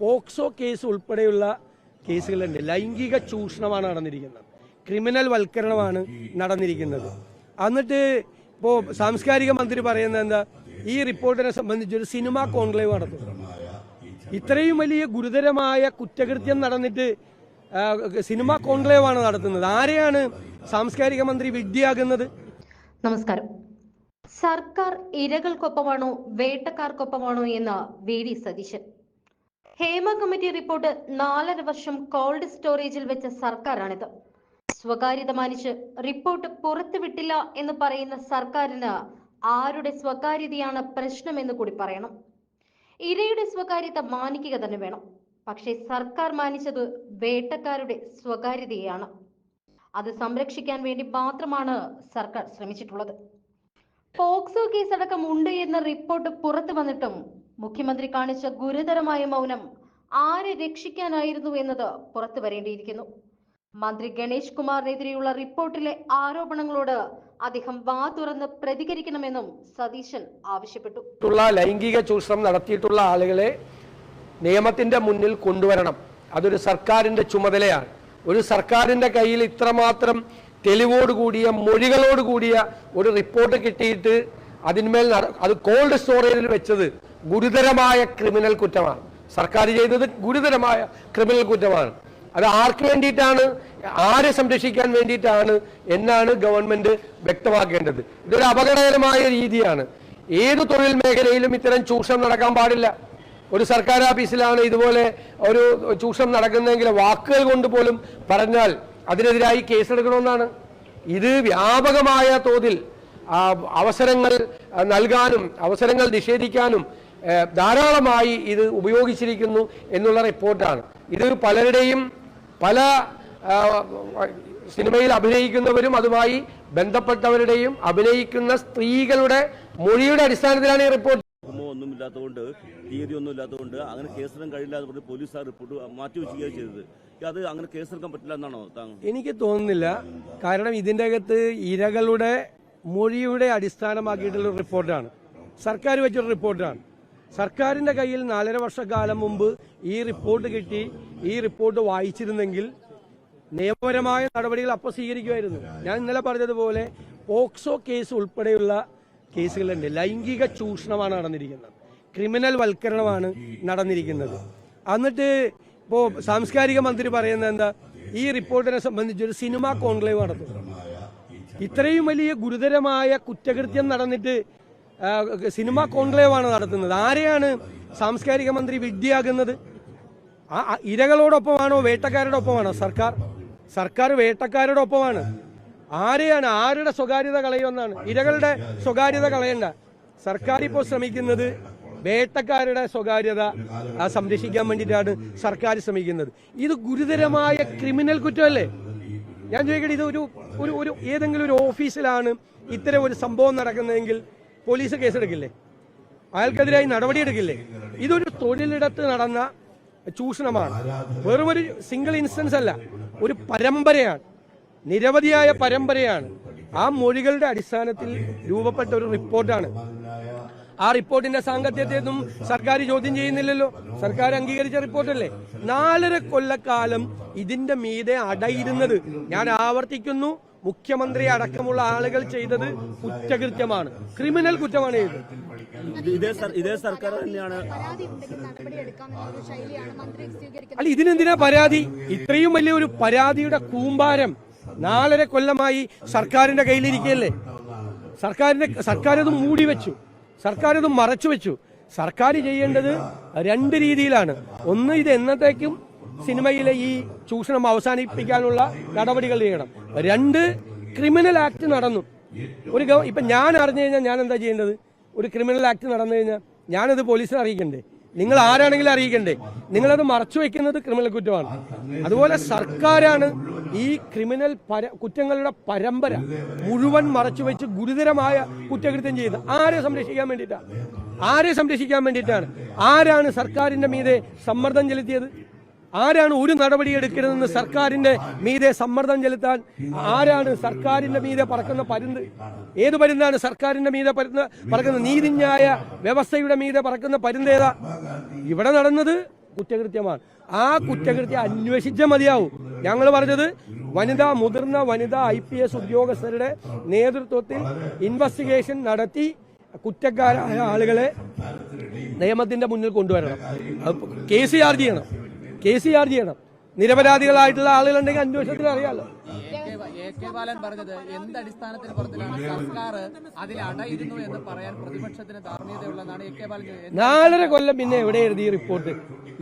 POCSO case ഉൾപ്പെടെയുള്ള കേസുകളുണ്ട്. ലൈംഗിക ചൂഷണമാണ് നടന്നിരിക്കുന്നത്. ക്രിമിനൽ വൽക്കരണമാണ് നടന്നിരിക്കുന്നത്. എന്നിട്ട് ഇപ്പോൾ സാംസ്കാരിക മന്ത്രി പറയുന്നത് എന്താ? ഈ റിപ്പോർട്ടിനെ സംബന്ധിച്ച് ഒരു സിനിമ കോൺക്ലേവ് നടത്തും ഇത്രയും വലിയ ഗുരുതരമായ കുറ്റകൃത്യം നടന്നിട്ട് സിനിമ കോൺക്ലേവ് ആണ് നടത്തുന്നത്. ആരെയാണ് സാംസ്കാരിക മന്ത്രി വിദ്യയാകുന്നത് നമസ്കാരം. സർക്കാർ ഇരകൾക്കൊപ്പമാണോ വേട്ടക്കാർക്കൊപ്പമാണോ എന്ന് V D Satheesan. Hema committee report നാലര വർഷം കോൾഡ് സ്റ്റോറേജിൽ വെച്ച സർക്കാരാണിത്. സ്വകാര്യത മാനിച്ച് റിപ്പോർട്ട് പുറത്തുവിട്ടില്ല എന്ന് പറയുന്ന സർക്കാരിന് ആരുടെ സ്വകാര്യതയാണ് പ്രശ്നമെന്ന് കൂടി പറയണം. ഇരയുടെ സ്വകാര്യത മാനിക്കുക തന്നെ വേണം. പക്ഷേ സർക്കാർ മാനിച്ചത് വേട്ടക്കാരുടെ സ്വകാര്യതയാണ്. അത് സംരക്ഷിക്കാൻ വേണ്ടി മാത്രമാണ് സർക്കാർ ശ്രമിച്ചിട്ടുള്ളത്. പോക്സോ കേസടക്കം ഉണ്ട് എന്ന റിപ്പോർട്ട് പുറത്തു വന്നിട്ടും മുഖ്യമന്ത്രി കാണിച്ച ഗുരുതരമായ മൗനം ആരെ രക്ഷിക്കാനായിരുന്നു എന്നത് പുറത്തു വരേണ്ടിയിരിക്കുന്നു. മന്ത്രി ഗണേഷ് കുമാറിനെതിരെയുള്ള റിപ്പോർട്ടിലെ ആരോപണങ്ങളോട് അദ്ദേഹം വാ തുറന്ന് പ്രതികരിക്കണമെന്നും സതീശൻ ആവശ്യപ്പെട്ടു. ലൈംഗിക ചൂഷണം നടത്തിയിട്ടുള്ള ആളുകളെ നിയമത്തിന്റെ മുന്നിൽ കൊണ്ടുവരണം. അതൊരു സർക്കാരിന്റെ ചുമതലയാണ്. ഒരു സർക്കാരിന്റെ കയ്യിൽ ഇത്രമാത്രം തെളിവോട് കൂടിയ മൊഴികളോട് കൂടിയ ഒരു റിപ്പോർട്ട് കിട്ടിയിട്ട് അതിന്മേൽ അത് കോൾഡ് സ്റ്റോറേജിൽ വെച്ചത് ഗുരുതരമായ ക്രിമിനൽ കുറ്റമാണ്. സർക്കാർ ചെയ്തത് ഗുരുതരമായ ക്രിമിനൽ കുറ്റമാണ്. അത് ആർക്ക് വേണ്ടിയിട്ടാണ്? ആരെ സംരക്ഷിക്കാൻ വേണ്ടിയിട്ടാണ് എന്നാണ് ഗവൺമെന്റ് വ്യക്തമാക്കേണ്ടത്. ഇതൊരു അപകടകരമായ രീതിയാണ്. ഏത് തൊഴിൽ മേഖലയിലും ഇത്തരം ചൂഷണം നടക്കാൻ പാടില്ല. ഒരു സർക്കാർ ഓഫീസിലാണ് ഇതുപോലെ ഒരു ചൂഷണം നടക്കുന്നതെങ്കിൽ വാക്കുകൾ കൊണ്ട് പോലും പറഞ്ഞാൽ അതിനെതിരായി കേസെടുക്കണമെന്നാണ്. ഇത് വ്യാപകമായ തോതിൽ അവസരങ്ങൾ നൽകാനും അവസരങ്ങൾ നിഷേധിക്കാനും ധാരാളമായി ഇത് ഉപയോഗിച്ചിരിക്കുന്നു എന്നുള്ള റിപ്പോർട്ടാണ്. ഇത് പലരുടെയും പല സിനിമയിൽ അഭിനയിക്കുന്നവരും അതുമായി ബന്ധപ്പെട്ടവരുടെയും അഭിനയിക്കുന്ന സ്ത്രീകളുടെ മൊഴിയുടെ അടിസ്ഥാനത്തിലാണ് ഈ റിപ്പോർട്ട്. ഒന്നുമില്ലാത്തതുകൊണ്ട് ഒന്നും ഇല്ലാത്തതുകൊണ്ട് തീയതി ഒന്നും ഇല്ലാത്തതുകൊണ്ട് അങ്ങനെ കേസെടുക്കാൻ കഴിയില്ല എന്ന് പറഞ്ഞ് പോലീസ് ആ റിപ്പോർട്ട് മാറ്റി വെച്ചുകയാണ് ചെയ്തത്. അത് അങ്ങനെ കേസെടുക്കാൻ പറ്റില്ല എന്നാണോ എനിക്ക് തോന്നുന്നില്ല. കാരണം ഇതിന്റെ അകത്ത് ഇരകളുടെ മൊഴിയുടെ അടിസ്ഥാനമാക്കിയിട്ടുള്ള റിപ്പോർട്ടാണ്. സർക്കാർ വെച്ചൊരു റിപ്പോർട്ടാണ്. സർക്കാരിന്റെ കയ്യിൽ നാലര വർഷക്കാലം മുമ്പ് ഈ റിപ്പോർട്ട് കിട്ടി. ഈ റിപ്പോർട്ട് വായിച്ചിരുന്നെങ്കിൽ നിയമപരമായ നടപടികൾ അപ്പോൾ സ്വീകരിക്കുമായിരുന്നു. ഞാൻ ഇന്നലെ പറഞ്ഞതുപോലെ പോക്സോ കേസ് ഉൾപ്പെടെയുള്ള കേസുകളുണ്ട്. ലൈംഗിക ചൂഷണമാണ് നടന്നിരിക്കുന്നത്. ക്രിമിനൽ വൽക്കരണമാണ് നടന്നിരിക്കുന്നത്. എന്നിട്ട് ഇപ്പോൾ സാംസ്കാരിക മന്ത്രി പറയുന്നത് എന്താ? ഈ റിപ്പോർട്ടിനെ സംബന്ധിച്ച് ഒരു സിനിമ കോൺക്ലേവ് നടത്തും. ഇത്രയും വലിയ ഗുരുതരമായ കുറ്റകൃത്യം നടന്നിട്ട് സിനിമ കോൺക്ലേവ് ആണ് നടത്തുന്നത്. ആരെയാണ് സാംസ്കാരിക മന്ത്രി വിദ്യയാകുന്നത് ആ ഇരകളോടൊപ്പമാണോ വേട്ടക്കാരുടെ ഒപ്പമാണോ സർക്കാർ? സർക്കാർ വേട്ടക്കാരുടെ ഒപ്പമാണ് ആരെയാണ് ആരുടെ സ്വകാര്യത കളയുമെന്നാണ്. ഇരകളുടെ സ്വകാര്യത കളയണ്ട. സർക്കാർ ഇപ്പോൾ ശ്രമിക്കുന്നത് വേട്ടക്കാരുടെ സ്വകാര്യത സംരക്ഷിക്കാൻ വേണ്ടിയിട്ടാണ് സർക്കാർ ശ്രമിക്കുന്നത്. ഇത് ഗുരുതരമായ ക്രിമിനൽ കുറ്റമല്ലേ? ഞാൻ ചോദിക്കട്ടെ ഇത് ഒരു ഒരു ഏതെങ്കിലും ഒരു ഓഫീസിലാണ് ഇത്തരം ഒരു സംഭവം നടക്കുന്നതെങ്കിൽ പോലീസ് കേസെടുക്കില്ലേ? അയാൾക്കെതിരായി നടപടിയെടുക്കില്ലേ? ഇതൊരു തൊഴിലിടത്ത് നടന്ന ചൂഷണമാണ്. വെറും ഒരു സിംഗിൾ ഇൻസ്റ്റൻസ് അല്ല ഒരു പരമ്പരയാണ്. നിരവധിയായ പരമ്പരയാണ്. ആ മൊഴികളുടെ അടിസ്ഥാനത്തിൽ രൂപപ്പെട്ട ഒരു റിപ്പോർട്ടാണ്. ആ റിപ്പോർട്ടിന്റെ സാങ്കത്യത്തെയൊന്നും സർക്കാർ ചോദ്യം ചെയ്യുന്നില്ലല്ലോ. സർക്കാർ അംഗീകരിച്ച റിപ്പോർട്ടല്ലേ? നാലര കൊല്ലക്കാലം ഇതിന്റെ മീതെ അടയിരുന്നത്. ഞാൻ ആവർത്തിക്കുന്നു മുഖ്യമന്ത്രി അടക്കമുള്ള ആളുകൾ ചെയ്തത് കുറ്റകൃത്യമാണ്. ക്രിമിനൽ കുറ്റമാണ് ചെയ്തത് ഇത്. ഇതേ സർ- ഇതേ സർക്കാർ തന്നെയാണ് അല്ല ഇതിനെന്തിനാ പരാതി? ഇത്രയും വലിയ ഒരു പരാതിയുടെ കൂമ്പാരം നാലര കൊല്ലമായി സർക്കാരിന്റെ കയ്യിലിരിക്കുകയല്ലേ? സർക്കാരിന്റെ സർക്കാർ അത് മൂടി വെച്ചു. സർക്കാർ അത് മറച്ചു വെച്ചു. സർക്കാർ ചെയ്യേണ്ടത് രണ്ട് രീതിയിലാണ്. ഒന്ന് ഇത് എന്നത്തേക്കും സിനിമയിലെ ഈ ചൂഷണം അവസാനിപ്പിക്കാനുള്ള നടപടികൾ ചെയ്യണം. രണ്ട് ക്രിമിനൽ ആക്ട് നടന്നു. ഒരു ഇപ്പൊ ഞാൻ അറിഞ്ഞു കഴിഞ്ഞാൽ ഞാൻ എന്താ ചെയ്യേണ്ടത്? ഒരു ക്രിമിനൽ ആക്ട് നടന്നു കഴിഞ്ഞാൽ ഞാനത് പോലീസിനെ അറിയിക്കണ്ടേ? നിങ്ങൾ ആരാണെങ്കിലും അറിയിക്കണ്ടേ? നിങ്ങളത് മറച്ചു വെക്കുന്നത് ക്രിമിനൽ കുറ്റമാണ്. അതുപോലെ സർക്കാരാണ് ഈ ക്രിമിനൽ കുറ്റങ്ങളുടെ പരമ്പര മുഴുവൻ മറച്ചു വെച്ച് ഗുരുതരമായ കുറ്റകൃത്യം ചെയ്ത് ആരെ സംരക്ഷിക്കാൻ വേണ്ടിയിട്ടാണ്? ആരെ സംരക്ഷിക്കാൻ വേണ്ടിയിട്ടാണ്? ആരാണ് സർക്കാരിന്റെ മീതെ സമ്മർദ്ദം ചെലുത്തിയത്? ആരാണ് ഒരു നടപടി എടുക്കരുതെന്ന് സർക്കാരിന്റെ മീതെ സമ്മർദ്ദം ചെലുത്താൻ ആരാണ് സർക്കാരിന്റെ മീതെ പറക്കുന്ന പരുന്ത്? ഏത് പരുന്താണ് സർക്കാരിന്റെ മീതെ പരുന്ന പറക്കുന്ന നീതിന്യായ വ്യവസ്ഥയുടെ മീതെ പറക്കുന്ന പരുന്തേതാ ഇവിടെ നടന്നത് കുറ്റകൃത്യമാണ്. ആ കുറ്റകൃത്യം അന്വേഷിച്ച മതിയാവും. ഞങ്ങൾ പറഞ്ഞത് വനിതാ മുതിർന്ന വനിതാ ഐ പി എസ് ഉദ്യോഗസ്ഥരുടെ നേതൃത്വത്തിൽ ഇൻവെസ്റ്റിഗേഷൻ നടത്തി കുറ്റക്കാരായ ആളുകളെ നിയമത്തിന്റെ മുന്നിൽ കൊണ്ടുവരണം. കേസ് ചാർജ് ചെയ്യണം. കേസ് ചാർജ് ചെയ്യണം. നിരപരാധികളായിട്ടുള്ള ആളുകളുണ്ടെങ്കിൽ അന്വേഷണത്തിൽ അറിയാലോ. എ കെ ബാലൻ പറഞ്ഞത് എന്ത് അടിസ്ഥാനത്തിന് പുറത്തിലാണ് സർക്കാർ അതിൽ അടയിരുന്നു എന്ന് പറയാൻ പ്രതിപക്ഷത്തിന് ധാർമ്മികതയുള്ളതാണ് എ കെ ബാലൻ നാലര കൊല്ലം പിന്നെ എവിടെയായിരുന്നു ഈ റിപ്പോർട്ട്?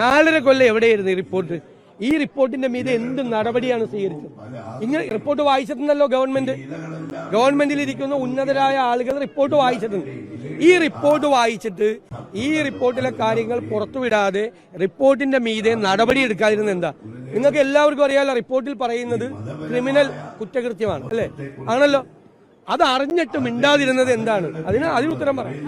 നാലര കൊല്ലം എവിടെയായിരുന്നു ഈ റിപ്പോർട്ട്? ഈ റിപ്പോർട്ടിന്റെ മീതെ എന്ത് നടപടിയാണ് സ്വീകരിച്ചത്? ഇങ്ങനെ റിപ്പോർട്ട് വായിച്ചിട്ടുണ്ടല്ലോ ഗവൺമെന്റ് ഗവൺമെന്റിൽ ഇരിക്കുന്ന ഉന്നതരായ ആളുകൾ റിപ്പോർട്ട് വായിച്ചിട്ടുണ്ട്. ഈ റിപ്പോർട്ട് വായിച്ചിട്ട് ഈ റിപ്പോർട്ടിലെ കാര്യങ്ങൾ പുറത്തുവിടാതെ റിപ്പോർട്ടിന്റെ മീതെ നടപടി എടുക്കാതിരുന്ന എന്താ? നിങ്ങൾക്ക് എല്ലാവർക്കും അറിയാലോ റിപ്പോർട്ടിൽ പറയുന്നത് ക്രിമിനൽ കുറ്റകൃത്യമാണ് അല്ലേ? ആണല്ലോ? അത് അറിഞ്ഞിട്ട് മിണ്ടാതിരുന്നത് എന്താണ്? അതിന് അതിന് ഉത്തരം പറയാം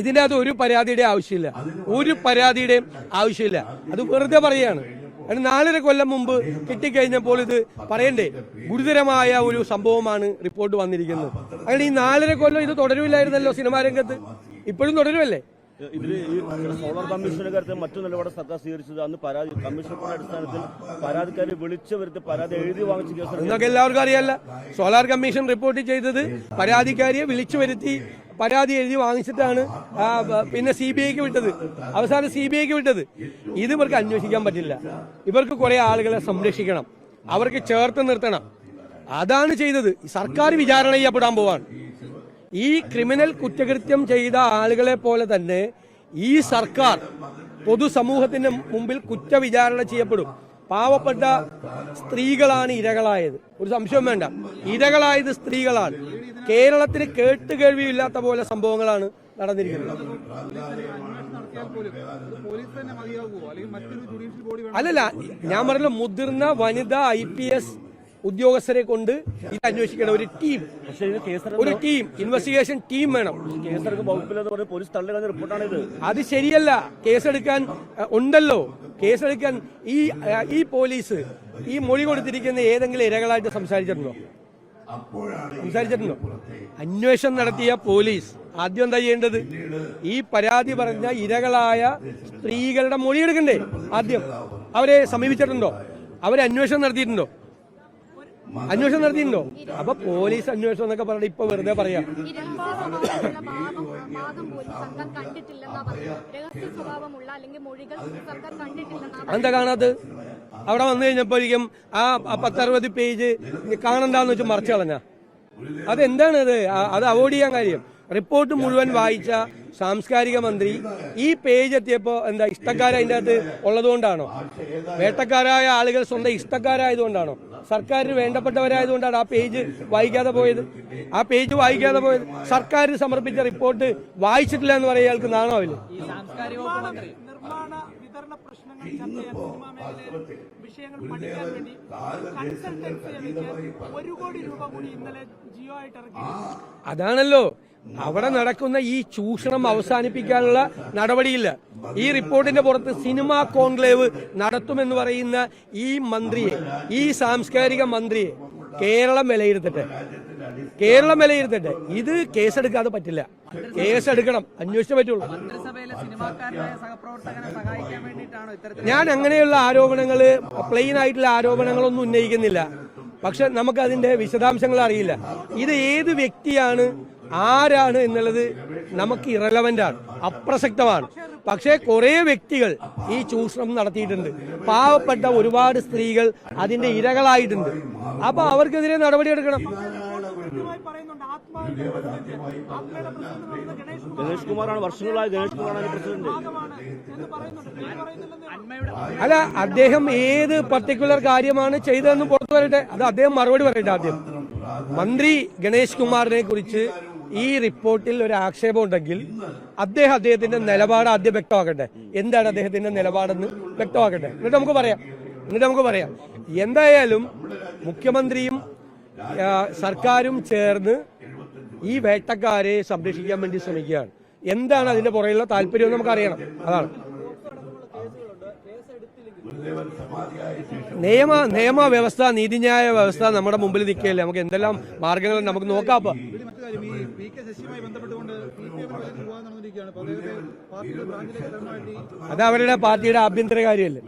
ഇതിന്റെ അത് ഒരു പരാതിയുടെ ആവശ്യമില്ല. ഒരു പരാതിയുടെയും ആവശ്യമില്ല. അത് വെറുതെ പറയാണ് നാലര കൊല്ലം മുമ്പ് കിട്ടിക്കഴിഞ്ഞപ്പോൾ ഇത് പറയണ്ടേ? ഗുരുതരമായ ഒരു സംഭവമാണ് റിപ്പോർട്ട് വന്നിരിക്കുന്നത്. അങ്ങനെ ഈ നാലര കൊല്ലം ഇത് തുടരുമില്ലായിരുന്നല്ലോ സിനിമാ രംഗത്ത്? ഇപ്പോഴും തുടരുമല്ലേ? ഇതിൽ ഈ സോളാർ കമ്മീഷന്റെ കാര്യത്തിൽ മറ്റു നിലപാട് സർക്കാർ സ്വീകരിച്ചത് അന്ന് പരാതി കമ്മീഷണറുടെ അടിസ്ഥാനത്തിൽ പരാതിക്കാരെ വിളിച്ചു വരുത്തി പരാതി എഴുതി വാങ്ങിച്ച കേസ് നിങ്ങൾക്ക് എല്ലാവർക്കും അറിയാല്ല സോളാർ കമ്മീഷൻ റിപ്പോർട്ട് ചെയ്തത് പരാതിക്കാരിയെ വിളിച്ചു വരുത്തി പരാതി എഴുതി വാങ്ങിച്ചിട്ടാണ് പിന്നെ സി ബി ഐക്ക് വിട്ടത്. അവസാനം സി ബി ഐക്ക് വിട്ടത്. ഇത് ഇവർക്ക് അന്വേഷിക്കാൻ പറ്റില്ല. ഇവർക്ക് കുറെ ആളുകളെ സംരക്ഷിക്കണം. അവർക്ക് ചേർത്ത് നിർത്തണം. അതാണ് ചെയ്തത്. സർക്കാർ വിചാരണ ചെയ്യപ്പെടാൻ പോവാണ്. ഈ ക്രിമിനൽ കുറ്റകൃത്യം ചെയ്ത ആളുകളെ പോലെ തന്നെ ഈ സർക്കാർ പൊതുസമൂഹത്തിന് മുമ്പിൽ കുറ്റവിചാരണ ചെയ്യപ്പെടും. പാവപ്പെട്ട സ്ത്രീകളാണ് ഇരകളായത്. ഒരു സംശയം വേണ്ട. ഇരകളായത് സ്ത്രീകളാണ്. കേരളത്തിന് കേട്ടുകേൾവിയില്ലാത്ത പോലെ സംഭവങ്ങളാണ് നടന്നിരിക്കുന്നത്. അല്ലല്ല ഞാൻ പറഞ്ഞ മുതിർന്ന വനിതാ ഐ പി എസ് ഉദ്യോഗസ്ഥരെ കൊണ്ട് ഇത് അന്വേഷിക്കണം. ഒരു ടീം ഒരു ടീം ഇൻവെസ്റ്റിഗേഷൻ ടീം വേണം. അത് ശരിയല്ല. കേസെടുക്കാൻ ഉണ്ടല്ലോ. കേസെടുക്കാൻ ഈ ഈ പോലീസ് ഈ മൊഴി കൊടുത്തിരിക്കുന്ന ഏതെങ്കിലും ഇരകളായിട്ട് സംസാരിച്ചിട്ടുണ്ടോ? സംസാരിച്ചിട്ടുണ്ടോ? അന്വേഷണം നടത്തിയ പോലീസ്. ആദ്യം എന്താ ചെയ്യേണ്ടത്? ഈ പരാതി പറഞ്ഞ ഇരകളായ സ്ത്രീകളുടെ മൊഴി എടുക്കണ്ടേ? ആദ്യം. അവരെ സമീപിച്ചിട്ടുണ്ടോ? അവരെ അന്വേഷണം നടത്തിയിട്ടുണ്ടോ? അന്വേഷണം നടത്തിയിട്ടുണ്ടോ? അപ്പൊ പോലീസ് അന്വേഷണം എന്നൊക്കെ പറഞ്ഞിട്ട് ഇപ്പൊ വെറുതെ പറയാം. എന്താ കാണാത്ത അവിടെ വന്നു കഴിഞ്ഞപ്പോഴേക്കും ആ പത്തറുപത് പേജ് കാണണ്ടെന്ന് വെച്ച് മറച്ചു കളഞ്ഞ. അതെന്താണ് അത്? അത് അവോയ്ഡ് ചെയ്യാൻ കാര്യം. റിപ്പോർട്ട് മുഴുവൻ വായിച്ച സാംസ്കാരിക മന്ത്രി ഈ പേജ് എത്തിയപ്പോ എന്താ ഇഷ്ടക്കാരതിന്റെ അകത്ത് ഉള്ളതുകൊണ്ടാണോ? വേട്ടക്കാരായ ആളുകൾ സ്വന്തം ഇഷ്ടക്കാരായതുകൊണ്ടാണോ? സർക്കാരിന് വേണ്ടപ്പെട്ടവരായതുകൊണ്ടാണ് ആ പേജ് വായിക്കാതെ പോയത്. ആ പേജ് വായിക്കാതെ പോയത്. സർക്കാർ സമർപ്പിച്ച റിപ്പോർട്ട് വായിച്ചിട്ടില്ല എന്ന് പറയാൻ അയാൾക്ക് നാണമാവില്ലേ വിഷയങ്ങൾ പഠിക്കാൻ വേണ്ടി കൺസൾട്ടൻസി വെച്ച് ഒരു കോടി രൂപ കൂടി ഇന്നലെ ജിയോ ആയിട്ട് ഇറക്കി. അതാണല്ലോ. അവിടെ നടക്കുന്ന ഈ ചൂഷണം അവസാനിപ്പിക്കാനുള്ള നടപടിയില്ല. ഈ റിപ്പോർട്ടിന്റെ പുറത്ത് സിനിമാ കോൺക്ലേവ് നടത്തുമെന്ന് പറയുന്ന ഈ മന്ത്രിയെ ഈ സാംസ്കാരിക മന്ത്രിയെ കേരളം വിലയിരുത്തട്ടെ. കേരളം വിലയിരുത്തട്ടെ ഇത് കേസെടുക്കാതെ പറ്റില്ല. കേസെടുക്കണം. അന്വേഷിച്ചേ പറ്റുള്ളൂ. ഞാൻ അങ്ങനെയുള്ള ആരോപണങ്ങൾ പ്ലെയിൻ ആയിട്ടുള്ള ആരോപണങ്ങളൊന്നും ഉന്നയിക്കുന്നില്ല. പക്ഷെ നമുക്ക് അതിന്റെ വിശദാംശങ്ങൾ അറിയില്ല. ഇത് ഏത് വ്യക്തിയാണ് ആരാണ് എന്നുള്ളത് നമുക്ക് ഇറലവന്റ് ആണ്. അപ്രസക്തമാണ്. പക്ഷേ കുറെ വ്യക്തികൾ ഈ ചൂഷണം നടത്തിയിട്ടുണ്ട്. പാവപ്പെട്ട ഒരുപാട് സ്ത്രീകൾ അതിന്റെ ഇരകളായിട്ടുണ്ട്. അപ്പൊ അവർക്കെതിരെ നടപടിയെടുക്കണം. ഗണേഷ് കുമാറാണ്. വർഷങ്ങളായി ഗണേഷ് കുമാറാണ് പ്രസിഡന്റ്. അല്ല അദ്ദേഹം ഏത് പർട്ടിക്കുലർ കാര്യമാണ് ചെയ്തതെന്ന് പുറത്തു വരട്ടെ. അത് അദ്ദേഹം മറുപടി പറയട്ടെ ആദ്യം. മന്ത്രി ഗണേഷ് കുമാറിനെ കുറിച്ച് ഈ റിപ്പോർട്ടിൽ ഒരു ആക്ഷേപം ഉണ്ടെങ്കിൽ അദ്ദേഹം അദ്ദേഹത്തിന്റെ നിലപാട് ആദ്യം വ്യക്തമാക്കട്ടെ. എന്താണ് അദ്ദേഹത്തിന്റെ നിലപാടെന്ന് വ്യക്തമാക്കട്ടെ. എന്നിട്ട് നമുക്ക് പറയാം. എന്നിട്ട് നമുക്ക് പറയാം. എന്തായാലും മുഖ്യമന്ത്രിയും സർക്കാരും ചേർന്ന് ഈ വേട്ടക്കാരെ സംരക്ഷിക്കാൻ വേണ്ടി ശ്രമിക്കുകയാണ്. എന്താണ് അതിന്റെ പുറകിലുള്ള താല്പര്യം എന്ന് നമുക്ക് അറിയണം അതാണ്. നിയമ നിയമ വ്യവസ്ഥ നീതിന്യായ വ്യവസ്ഥ നമ്മുടെ മുമ്പിൽ നിൽക്കുകയല്ലേ? നമുക്ക് എന്തെല്ലാം മാർഗങ്ങൾ നമുക്ക് നോക്കാം അത് അവരുടെ പാർട്ടിയുടെ ആഭ്യന്തര കാര്യമല്ലേ